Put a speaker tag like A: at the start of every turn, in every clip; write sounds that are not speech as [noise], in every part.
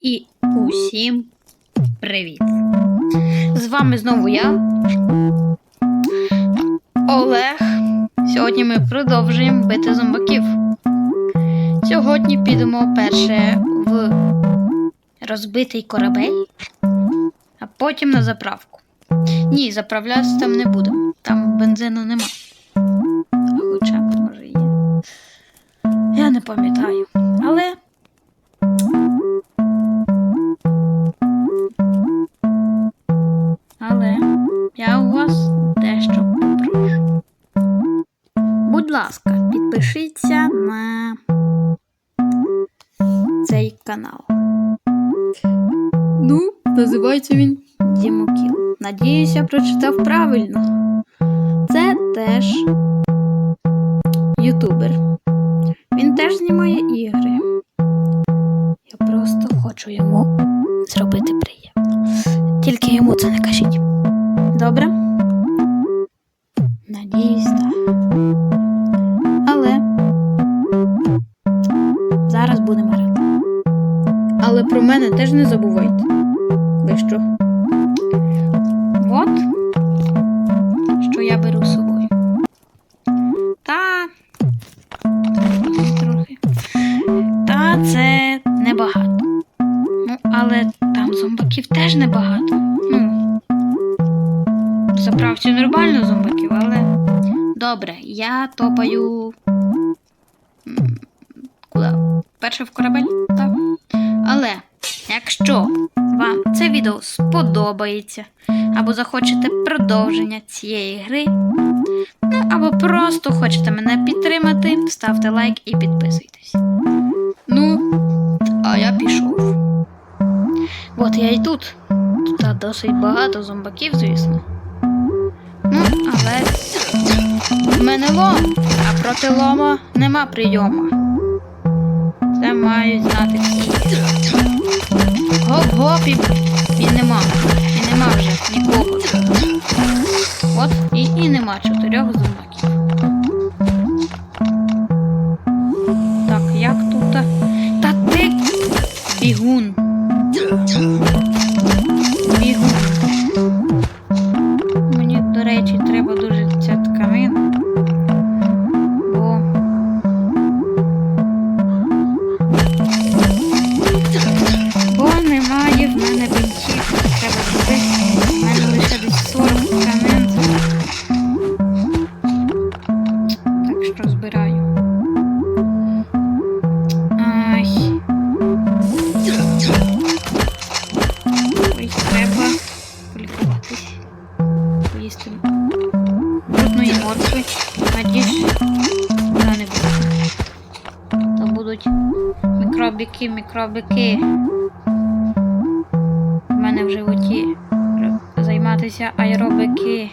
A: І усім привіт! З вами знову я, Олег. Сьогодні ми продовжуємо бити зомбаків. Сьогодні підемо перше в розбитий корабель, а потім на заправку. Ні, заправлятися там не будемо. Там бензину нема. А Хоча, може, є. Я не пам'ятаю. Але канал. Ну, називається він Дімокіл. Надіюсь, я прочитав правильно. Це теж ютубер. Він теж знімає ігри. Я просто хочу йому зробити приємно. Тільки йому це не кажіть. Добре? Надіюсь, так. Про мене теж не забувайте. Ви що? От, що я беру з собою. Та трохи. Та це небагато. Ну, але там зомбаків теж небагато. Ну, заправці нормально зомбаків, але. Добре, я топаю. Куди? Перше в корабель? Так. Але якщо вам це відео сподобається, або захочете продовження цієї гри, ну або просто хочете мене підтримати, ставте лайк і підписуйтесь. Ну, а я пішов. От я і тут. Тут досить багато зомбаків, звісно. Ну, але в мене лом, а проти лома нема прийому. Це мають знати всі. Гоп-гоп і, нема. І нема вже нікого. От і, і нема чотирьох зомбаків. Мікробики, мікробики. У мене в животі займатися аеробики.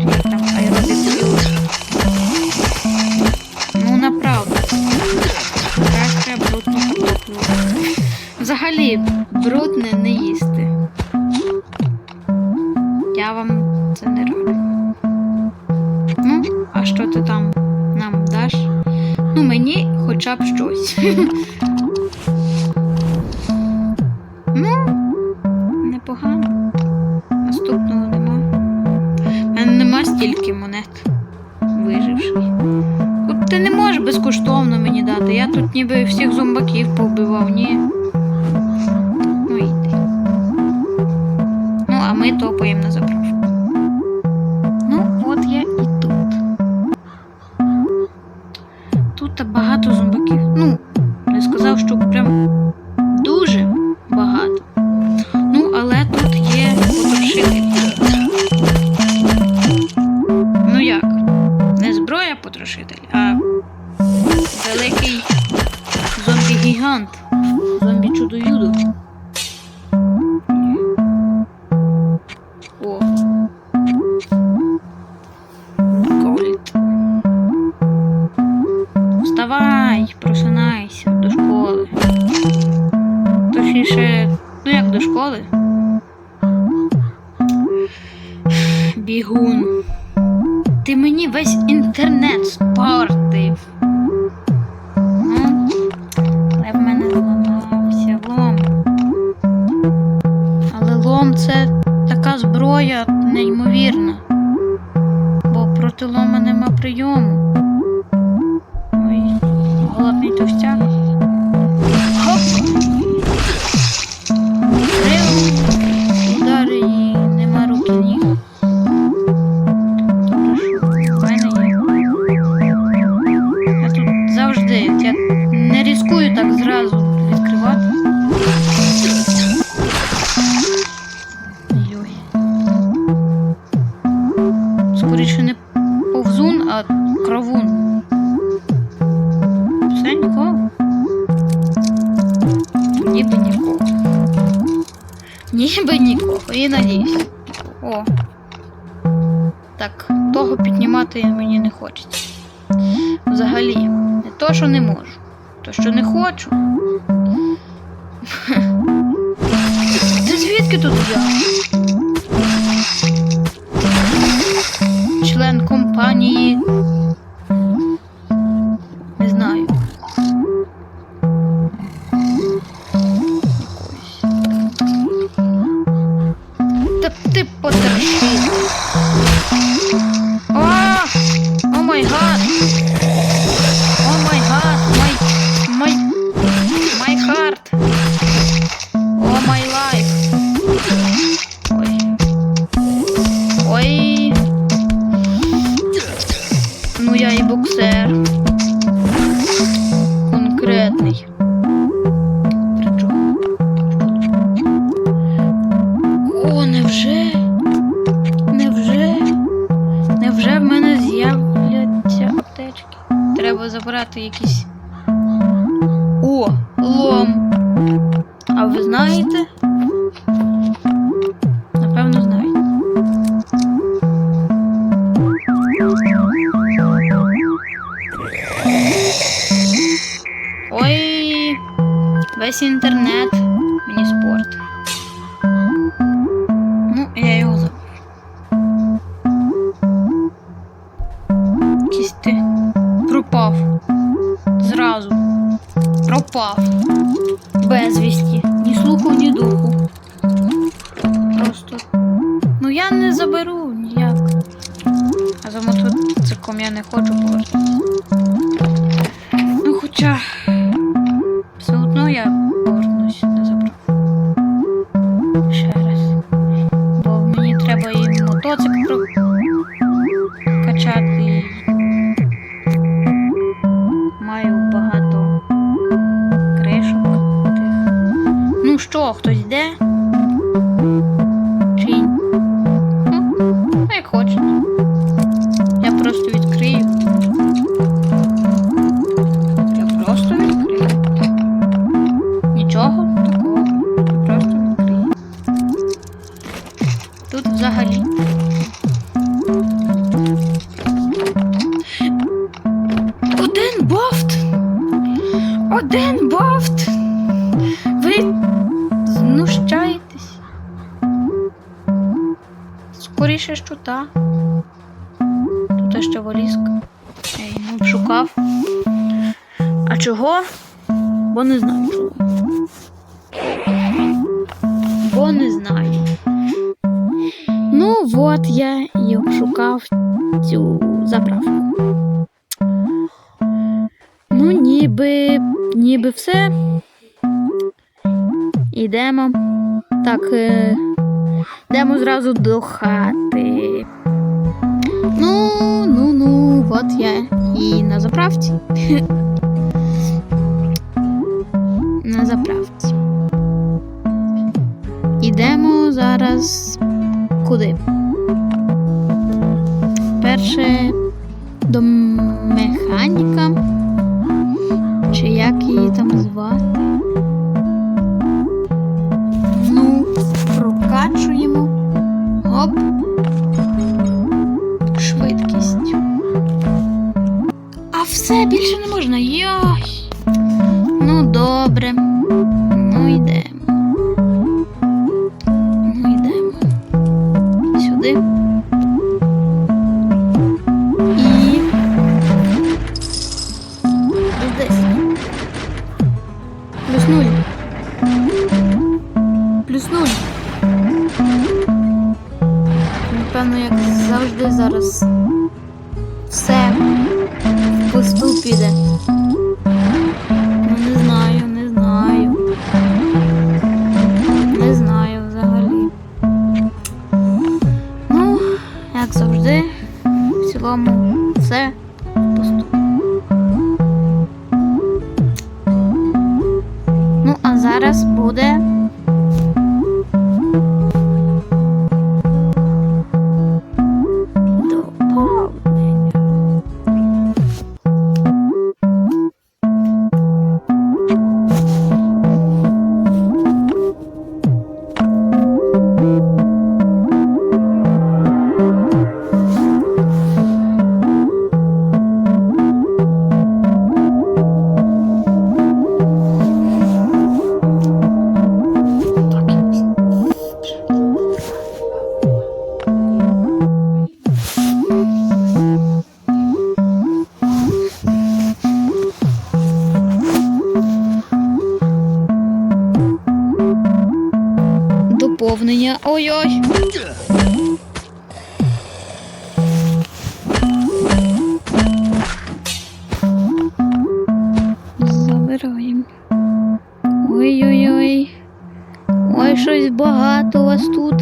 A: Як там аеробикою. Ну, направду. Краще брудну картоплю. Взагалі, брудне не їсти. Я вам це не раджу. Ну, а що ти там нам даш? Ну, мені хоча б щось. [laughs] непогано. Наступного нема. У мене нема стільки монет виживших. От ти не можеш безкоштовно мені дати. Я тут ніби всіх зомбаків повбивав, ні. Ну йди. Ну, а ми топаємо на заправку. Ну, от я і тут. Тут багато зомбаків. Ну, не сказав, що прям дуже багато. Hunt. Ben bir çudu yudum. Ніби нікого. І надіюсь. О. Так, того піднімати мені не хочеться. Взагалі, не то, що не можу, то, що не хочу. [laughs] Ти звідки тут я? Невже? Невже? Невже в мене з'являться аптечки? Треба забрати якісь. О, лом. А ви знаєте? Напевно, знаєте. Ой, весь інтернет мені спорт. Мотоциклом я не хочу повертатися. Ну, хоча все одно я повернусь на заправку. Ще раз. Бо мені треба і мотоцикл прокачати. Маю багато кришок. Ну що, хтось Тут взагалі. Один бофт! Один бофт! Ви знущаєтесь? Скоріше, що та. Тут ще валізка. Я не шукав. А чого? Бо не знаю чого. Бо не знаю. От я і обшукав цю заправку. Ну, ніби, ніби все. Ідемо. Так, е, йдемо зразу до хати. Ну, ну, ну, от я і на заправці. [laughs] на заправці. Ідемо зараз куди? Перше до механіка. Чи як її там звати? Ну, прокачуємо. Оп. Швидкість. А все більше не можна. Йой. Ну, добре. Ну, йдемо. Ну, йдемо. Сюди. Görüşürüz. Ой-ой. Забираємо. Ой-ой-ой. Ой, щось багато у вас тут.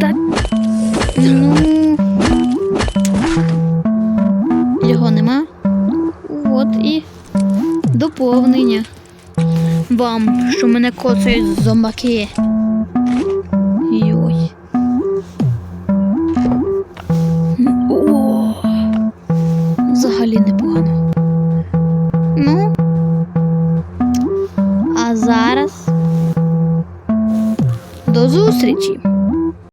A: Та ну. Його нема. От і доповнення. Бам, що мене коцають зомбаки. А зараз до зустрічі!